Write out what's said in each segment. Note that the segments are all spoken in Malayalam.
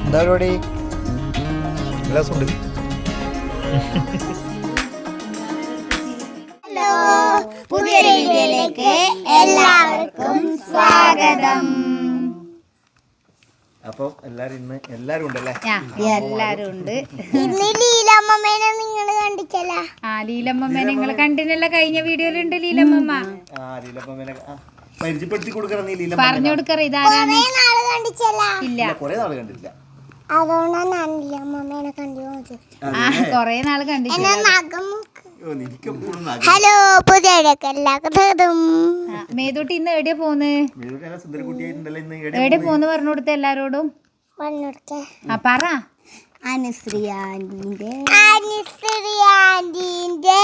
എന്താ പരിപാടി? ഗ്ലാസ് ഉണ്ട് ഹലോ പുതിയൊരു വീഡിയോയിലേക്ക് എല്ലാവർക്കും സ്വാഗതം. അപ്പം എല്ലാരും ഇന്ന് എല്ലാരും ഉണ്ടല്ലേ? എല്ലാരും ഉണ്ട്. ഇന്ന് ലീലമ്മേനെ നിങ്ങൾ കണ്ടിച്ചല്ല. ആ നിങ്ങൾ കണ്ടിനല്ല കഴിഞ്ഞ വീഡിയോയിലുണ്ട് ലീലമ്മമ്മ. ആ ലീലപ്പമ്മേനെ ആ, പരിചയപ്പെടുത്തി കൊടുക്കണം നീ ലീല പറഞ്ഞു കൊടുക്കറ ഇതാരാണ്? നാൾ കണ്ടിച്ചല്ല ഇല്ല. കൊറേ നാൾ കണ്ടിട്ടില്ല. കൊറേ നാൾ കണ്ടിട്ടില്ല. ഹലോ മേതൂട്ടി ഇന്ന് എവിടെയാ പോന്ന്? എവിടെ പോന്ന്? പറഞ്ഞു കൊടുത്ത എല്ലാരോടും? ആ പറ. അനുശ്രീ ആന്റിന്റെ. അനുശ്രീ ആന്റിന്റെ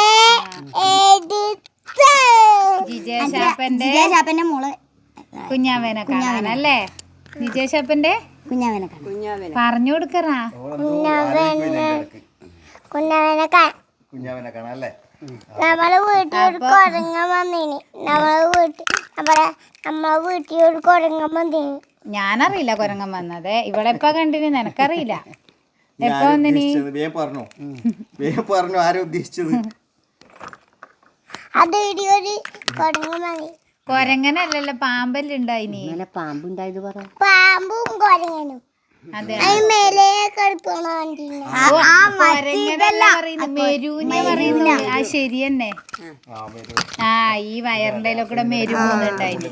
എടുത്ത്. ജിജേഷാപ്പന്റെ ജിജാശാപ്പന്റെ മോൾ. കുഞ്ഞാവേനെ കാണാനല്ലേ? ജിജേഷാപ്പന്റെ കുഞ്ഞാവനെ കണ്ടു പറഞ്ഞു കൊടുക്കറാ. കുഞ്ഞാവനെ. കാണാൻ കുഞ്ഞാവനെ കാണാല്ലേ നമ്മളെ വീട്ടിൽ ഒരു കുരങ്ങൻ വന്നിനി. നമ്മളെ വീട്ടിൽ നമ്മളെ നമ്മളെ വീട്ടിൽ ഒരു കുരങ്ങൻ വന്നിനി. ഞാനറിയില്ല കുരങ്ങൻ വന്നത്. ഇവിടെ എപ്പ കണ്ടിന് നിനക്കറിയില്ല. എപ്പോ വന്നിനി? പറഞ്ഞു. പറഞ്ഞു ആരും ഉദ്ദേശിച്ചത്? അത് ഇടിയൊരു വന്നി കൊരങ്ങനല്ലല്ലോ പാമ്പല്ലുണ്ടായിനി. പാമ്പും കുരങ്ങനും. അതെ. അതിന് മേലെ കണ്ടിന് കൊരങ്ങനല്ല പറയുന്നത് മെരൂനെ പറയുന്നു. ആ ശരി തന്നെ ആ ഈ വയറിന്റെ കൂടെ മെരു പോകുന്നുണ്ടായിനി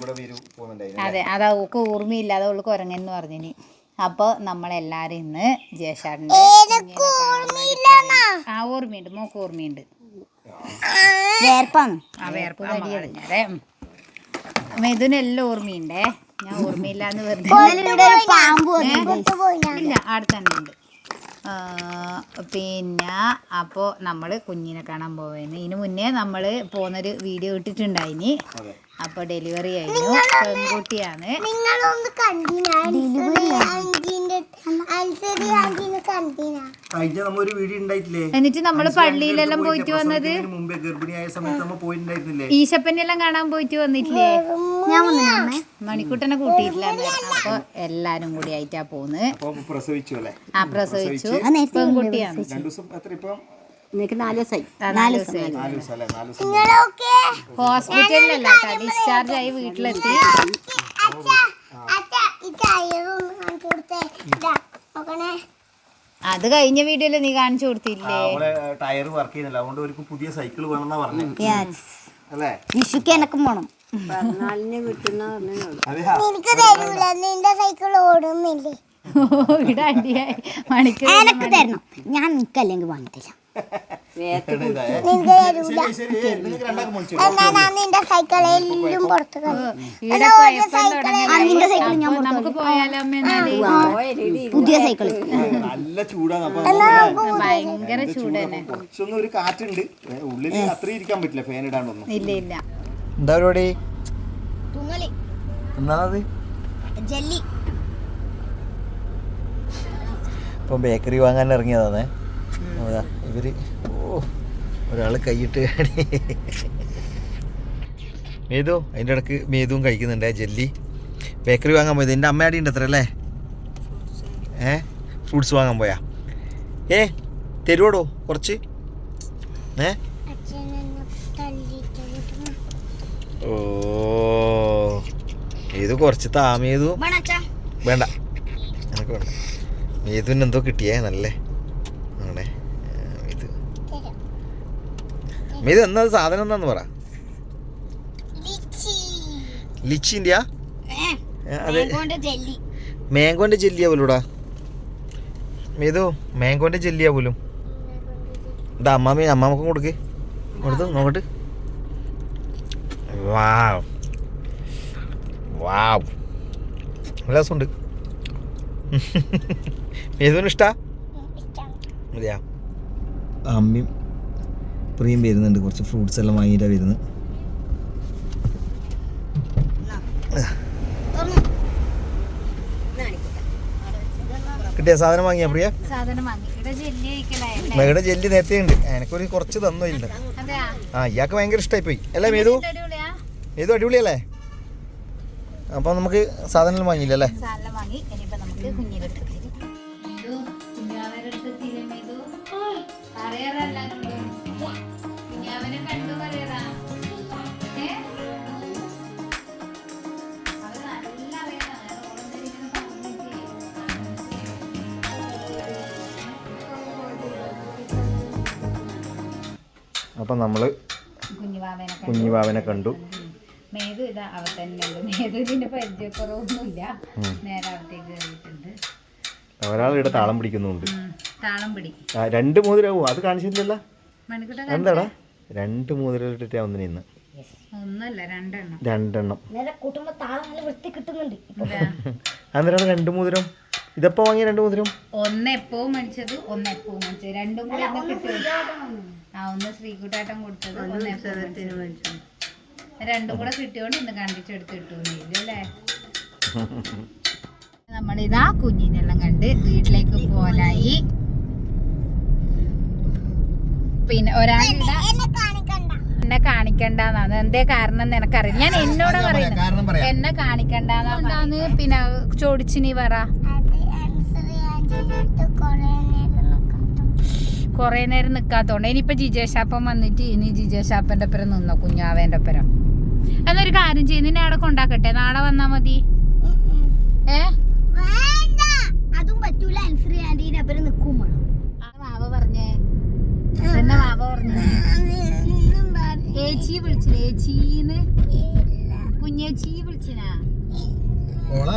അതെ അത് അവൾക്ക് ഓർമ്മയില്ല. അത് അവൾ കൊരങ്ങൻ എന്ന് പറഞ്ഞിനി. അപ്പൊ നമ്മളെല്ലാരും ഇന്ന് ജയശാടിന്റെ ആ ഓർമ്മയുണ്ട്. മോക്ക് ഓർമ്മയുണ്ട്. ആ വേർപ്പ്. അമ്മ കളഞ്ഞാലേ മെതുനെല്ലാം ഓർമ്മയുണ്ടേ? ഞാൻ ഓർമ്മയില്ല എന്ന് വെറുതെ ഇല്ല ഉണ്ട്. പിന്നെ അപ്പോൾ നമ്മൾ കുഞ്ഞിനെ കാണാൻ പോവുന്നത് ഇതിന് മുന്നേ നമ്മൾ പോകുന്നൊരു വീഡിയോ ഇട്ടിട്ടുണ്ടായിനി. അപ്പോൾ ഡെലിവറി കഴിഞ്ഞു. പെൺകുട്ടിയാണ്. എന്നിട്ട് നമ്മൾ പള്ളിയിലെല്ലാം പോയിട്ട് വന്നത്? ഈശപ്പനെല്ലാം കാണാൻ പോയിട്ട് വന്നിട്ടില്ലേ? ഞാൻ വന്നു മണിക്കൂട്ടനെ കൂട്ടിയിട്ടില്ല അപ്പോൾ എല്ലാരും കൂടി ആയിട്ടാ പോന്ന്. അപ്പൊ പ്രസവിച്ചു അല്ലേ? ആ പ്രസവിച്ചു. പെൺകുട്ടിയാണ്. ആ, നാല് ദിവസമായി നാല് ഹോസ്പിറ്റലിലല്ല ഡിസ്ചാർജ് ആയി വീട്ടിലെത്തി. അത് കഴിഞ്ഞ വീഡിയോയിൽ നീ കാണിച്ചു കൊടുത്തില്ലേ? അവളെ ടയർ വർക്ക് ചെയ്യുന്നില്ല. അതുകൊണ്ട് പുതിയ സൈക്കിൾ വേണമെന്നാ അല്ലേ? വിഷുക്ക് എനക്കും പോണം. നിനക്ക് തരൂല നിന്റെ സൈക്കിൾ ഓടുന്നില്ലേ? മണിക്കൂർ എനക്ക് തരണം. ഞാൻ നിക്കല്ലെങ്കിൽ വാങ്ങിട്ടില്ല പുതിയ സൈക്കിൾ നല്ല ചൂടാണ് ഭയങ്കര ചൂട് കുറച്ചൊന്നും ഒരു കാറ്റുണ്ട്. ഉള്ളിൽ അത്രയും ഇരിക്കാൻ പറ്റില്ല ഫാൻ ഇടാണ്ടൊന്നും. ഇല്ല ഇല്ല. എന്താ പരിപാടി? തുങ്ങലി എന്നാണത് ജെല്ലി. ഇപ്പം ബേക്കറി വാങ്ങാൻ ഇറങ്ങിയതാണേ. അതാ ഇവർ ഓ ഒരാൾ കൈയിട്ട് മേതു അതിന്റെ ഇടയ്ക്ക് മേതുവും കഴിക്കുന്നുണ്ട് ജെല്ലി. ബേക്കറി വാങ്ങാൻ പോയത് എന്റെ അമ്മയാടി ഉണ്ട് അത്ര അല്ലേ? ഏ? ഫ്രൂട്ട്സ് വാങ്ങാൻ പോയാ? ഏ തരുവോടോ കുറച്ച്? ഏ? ഓ ഏതു കുറച്ച് താമേതു വേണ്ട. എനിക്ക് വേണ്ട. മേതുവിന് എന്തോ കിട്ടിയേ നല്ലേ ആണേ ആ, മേതു മേതു എന്ന സാധനം എന്താന്ന് പറ. ലിച്ചിന്റെ അതെ മാങ്കോന്റെ ജെല്ലിയാ പോലൂടാ. മേതു മാങ്കോന്റെ ജെല്ലിയാ പോലും. ഇതാ അമ്മാമി അമ്മാമക്കും കൊടുക്ക്. കൊടുത്തു നോക്കട്ട്. വാവ്. വാവ്. നല്ല രസമുണ്ട്. മേതുവിന് ഇഷ്ടാ? അതെയാ അമ്മയും പ്രിയം വരുന്നുണ്ട്. കുറച്ച് ഫ്രൂട്ട്സ് എല്ലാം വാങ്ങിയിട്ടാണ് വരുന്നത്. കിട്ടിയ സാധനം വാങ്ങിയാ പ്രിയ? ഇവിടെ ജെല്ലി നേരത്തെ ഉണ്ട്. എനിക്കൊരു കുറച്ച് തന്നു ഇല്ല ആ ഇയാൾക്ക് ഭയങ്കര ഇഷ്ടമായി പോയി. അല്ലേ മേതു? മേതു അടിപൊളിയല്ലേ? അപ്പൊ നമുക്ക് സാധനങ്ങൾ വാങ്ങിയില്ല അല്ലേ? സാധനം അപ്പം നമ്മൾ കുഞ്ഞിവാവനെ കണ്ടു. കുഞ്ഞുവാവനെ കണ്ടു. മേതു ഇതാ പരിചയക്കുറവൊന്നുമില്ല. നേരെ അവിടത്തേക്ക് കയറിയിട്ടുണ്ട്. ഒരാൾ ഇവിടെ താളം പിടിക്കുന്നുണ്ട്. രണ്ട് താളം പിടി. രണ്ട് മോതിരവും. അത് കാണിച്ചില്ലല്ലോ എന്താടാ? രണ്ട് മോതിരം ഇട്ടിട്ടാ ഒന്നിന് ഇന്ന്. ഒന്നല്ല രണ്ടെണ്ണം. രണ്ടെണ്ണം. കുടുംബ താളം നല്ല വൃത്തി കിട്ടുന്നുണ്ട്. അന്നേരം രണ്ട് മോതിരം? ഇതെപ്പോ വാങ്ങിയ രണ്ട് മോതിരം ഒന്ന് എപ്പവും മേടിച്ചത്? ഒന്ന് എപ്പവും മേടിച്ചത്? രണ്ടും കൂടി ഒന്ന് കിട്ടി ആ ഒന്ന് ശ്രീകുട്ടാട്ടം കൊടുത്തത് ഒന്ന് എപ്പവും മേടിച്ചത്? രണ്ടും കൂടെ കിട്ടിയോണ്ട് ഇന്ന് കണ്ടിച്ചെടുത്ത് കിട്ടും അല്ലേ? നമ്മളിതാ കുഞ്ഞിനെല്ലാം കണ്ട് വീട്ടിലേക്ക് പോലായി പിന്നെ ഒരാളുടെ എന്നെ കാണിക്കണ്ട. എന്നെ കാണിക്കണ്ടെന്നാണ് എന്തേ കാരണം എന്ന് എനിക്കറിയില്ല ഞാൻ എന്നോട് പറയുന്നത്. കാരണം പറയാം. എന്നെ കാണിക്കണ്ടെന്നാണ് പിന്നെ ചോദിച്ചിനി പറ. കുറേ നേരം നോക്കാം കൊറേ നേരം നിക്കാത്തോണ്ട്. ഇനിയിപ്പൊ ജിജേഷാപ്പൻ വന്നിട്ട് ഇനി ജിജേഷാപ്പന്റെ ഒപ്പരം നിന്നോ കുഞ്ഞാവേന്റെ ഒപ്പരം. എന്നൊരു കാര്യം ചെയ്യും നിന്നെ അവിടെ കൊണ്ടാക്കട്ടെ. നാളെ വന്നാ മതി. ഏ? വേണ്ട. അതും പറ്റൂല. ആൻസർ ആന്റീന്റെ അപ്പുറം നിൽക്കും ആ വാവ പറഞ്ഞേ. എന്നാ വാവ പറഞ്ഞേ? ഏച്ചി വിളിച്ചില്ലേ? ഏച്ചീന്ന്? കുഞ്ഞേച്ചി വിളിച്ചിനാ? ഓളെ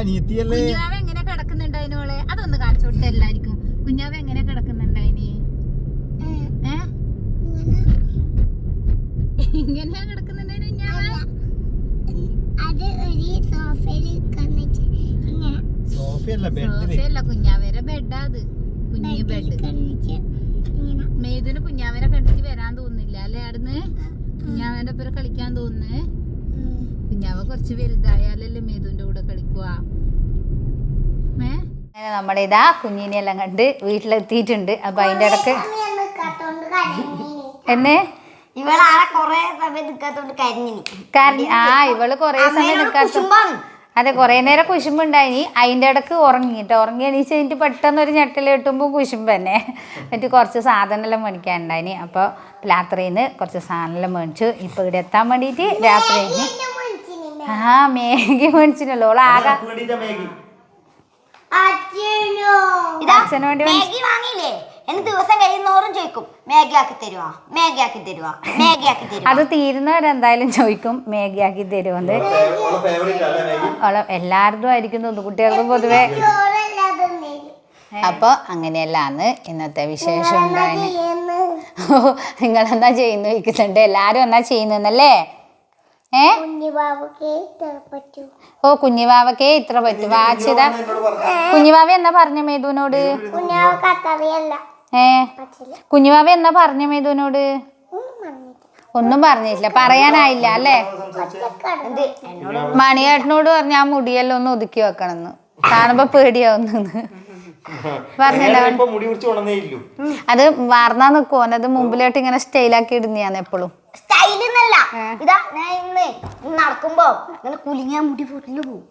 എങ്ങനെ കിടക്കുന്നുണ്ടായിനോളെ അതൊന്ന് കാണിച്ചു കൊടുത്ത എല്ലാരിക്കും കുഞ്ഞാവ് എങ്ങനെ കിടക്കുന്നുണ്ടായിനി? ഏ? ഇങ്ങനെയാ കിടക്കുന്നുണ്ടായിന് അത് ഒരു സോഫയിൽ സോഫയല്ല കുഞ്ഞാവേരെ ബെഡാ അത്. കുഞ്ഞു ബെഡ്. മേതിന് മേതുന് കണ്ടിട്ട് വരാൻ തോന്നുന്നില്ല അല്ലേ അവിടുന്ന്? കുഞ്ഞാവേന്റെ ഒപ്പം കളിക്കാൻ തോന്നുന്നു. കുഞ്ഞാവ കുറച്ച് വലുതായാലല്ലേ മേതുവിന്റെ കൂടെ കളിക്കുക നമ്മളിതാ കുഞ്ഞിനെ എല്ലാം കണ്ട് വീട്ടിലെത്തിയിട്ടുണ്ട്. അപ്പൊ അതിന്റെ ഇടയ്ക്ക് എന്നെ? ആ ഇവൾ കൊറേ സമയം നിൽക്കാത്ത അതെ കൊറേ നേരം കുശുമ്പുണ്ടായിനി. അതിന്റെ ഇടയ്ക്ക് ഉറങ്ങി കേട്ടോ ഉറങ്ങി എണീച്ച് കഴിഞ്ഞിട്ട് പെട്ടെന്ന് ഒരു ഞെട്ടൽ കിട്ടുമ്പോൾ കുശുമ്പ് തന്നെ. എന്നിട്ട് കുറച്ച് സാധനമെല്ലാം മേടിക്കാനുണ്ടായിനി. അപ്പോൾ രാത്രിയിൽ നിന്ന് കുറച്ച് സാധനമെല്ലാം മേടിച്ചു. ഇപ്പൊ ഇവിടെ എത്താൻ വേണ്ടിയിട്ട് രാത്രി ആ മേഗി മേടിച്ചിട്ടുള്ളൂ. ഓളാകെ ആകെ അച്ഛനോ. അച്ഛന് വേണ്ടി. മേടിച്ചു. മാഗി വാങ്ങിയില്ലേ? എന്ന് ദിവസം കഴിയുന്നോറും ചോദിക്കും മാഗി ആക്കി തരുവാ മാഗി ആക്കി തരുവാ മാഗി ആക്കി തരുവാ. അത് തീരുന്നവരെന്തായാലും ചോദിക്കും മേഗി? ആക്കി തരുമെന്ന് എല്ലാവരും ആയിരിക്കും തോന്നുന്നു കുട്ടികൾക്ക് പൊതുവെ. അപ്പൊ അപ്പോൾ അങ്ങനെയല്ലാന്ന് ഇന്നത്തെ വിശേഷം നിങ്ങൾ എന്താ ചെയ്യുന്നു? ചോദിക്കുന്നുണ്ട് എല്ലാവരും എന്നാ ചെയ്യുന്നല്ലേ ഏ? ഓ കുഞ്ഞിവാവക്കേ ഇത്ര പറ്റൂ. വാച്ചിത കുഞ്ഞിവാവ എന്നാ പറഞ്ഞ മേതുവിനോട്? ഏ? കുഞ്ഞിവാവ എന്നാ പറഞ്ഞ മേതുവിനോട്? ഒന്നും പറഞ്ഞില്ല പറയാനായില്ല അല്ലേ? മണിയേട്ടനോട് പറഞ്ഞ ആ മുടിയെല്ലാം ഒന്ന് ഒതുക്കി വെക്കണമെന്ന്. കാണുമ്പോ പേടിയാവുന്നെന്ന് പറഞ്ഞില്ല അത് വാർന്നാ നിക്കുവോ? അത് മുമ്പിലോട്ട് ഇങ്ങനെ സ്റ്റൈലാക്കി ഇടുന്നതാണ് എപ്പോഴും സ്റ്റൈലെന്നല്ല ഇതാ ഞാൻ ഇന്ന് നടക്കുമ്പോ ഇങ്ങനെ കുലിങ്ങാൻ മുടി പൊട്ടിൽ പോകും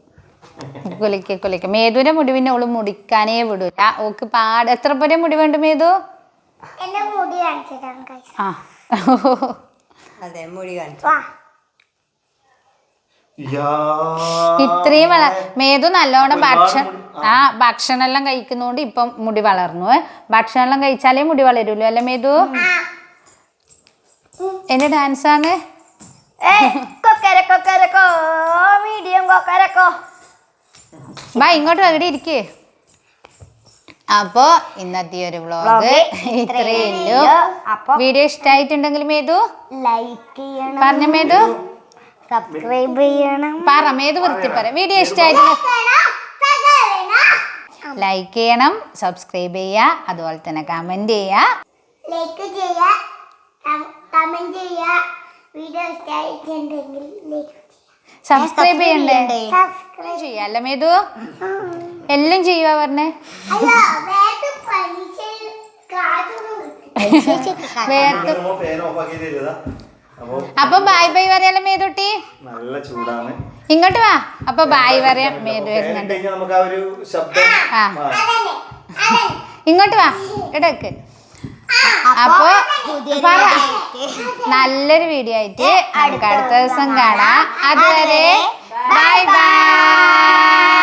കുലിക്ക കുലിക്ക. മേതുവിന്റെ മുടി പിന്നെ ഓൾ മുടിക്കാനേ വിടൂല. ഓക്ക് പാട. എത്ര പേരെ മുടി വേണ്ട മേധു എന്റെ മുടി ആ. അതെ മുടി ഇത്രയും വള മേതു നല്ലോണം ഭക്ഷണം ആ. ഭക്ഷണം എല്ലാം കഴിക്കുന്നോണ്ട് ഇപ്പം മുടി വളർന്നു. ഭക്ഷണം എല്ലാം കഴിച്ചാലേ മുടി വളരുള്ളൂ അല്ലേ മേതു? എന്റെ ഡാൻസ് ആണ് മീഡിയം കൊക്കരക്കോ. ബാ ഇങ്ങോട്ട് അവിടെ ഇരിക്കേ. അപ്പോ ഇന്നത്തെ ഒരു വ്ളോഗ് ഇത്രയേ ഉള്ളൂ. അപ്പൊ വീഡിയോ ഇഷ്ടമായിട്ടുണ്ടെങ്കിൽ മേതു ലൈക്ക് ചെയ്യണം. പറഞ്ഞ മേതു. സബ്സ്ക്രൈബ് ചെയ്യണം. പറ മേതു വൃത്തി പറ. വീഡിയോ ഇഷ്ടമായിട്ട് ലൈക്ക് ചെയ്യണം സബ്സ്ക്രൈബ് ചെയ്യുക അതുപോലെ തന്നെ കമന്റ് ചെയ്യുക ലൈക്ക് ചെയ്യുക കമന്റ് ചെയ്യുക. വീഡിയോ ഇഷ്ടമായിട്ടുണ്ടെങ്കിൽ ലൈക്ക് സബ്സ്ക്രൈബ് ചെയ്യണ്ടേ? സബ്സ്ക്രൈബ് ചെയ്യാം അല്ല മേതു? എല്ലാം ചെയ്യുക പറഞ്ഞേ. വേർത്ത് അപ്പൊ ബായ് ബൈ ബൈ പറയാലോ മേതുട്ടി? നല്ല ചൂടാണ്. ഇങ്ങോട്ട് വാ. അപ്പൊ ബായ് പറയാം മേതു വരുന്നുണ്ട്. ഇങ്ങോട്ട് വാ. ഇടയ്ക്ക്. അപ്പോ പറ. നല്ലൊരു വീഡിയോ ആയിട്ട് നമുക്ക് അടുത്ത ദിവസം കാണാം. അതുവരെ ബൈ. ബൈ.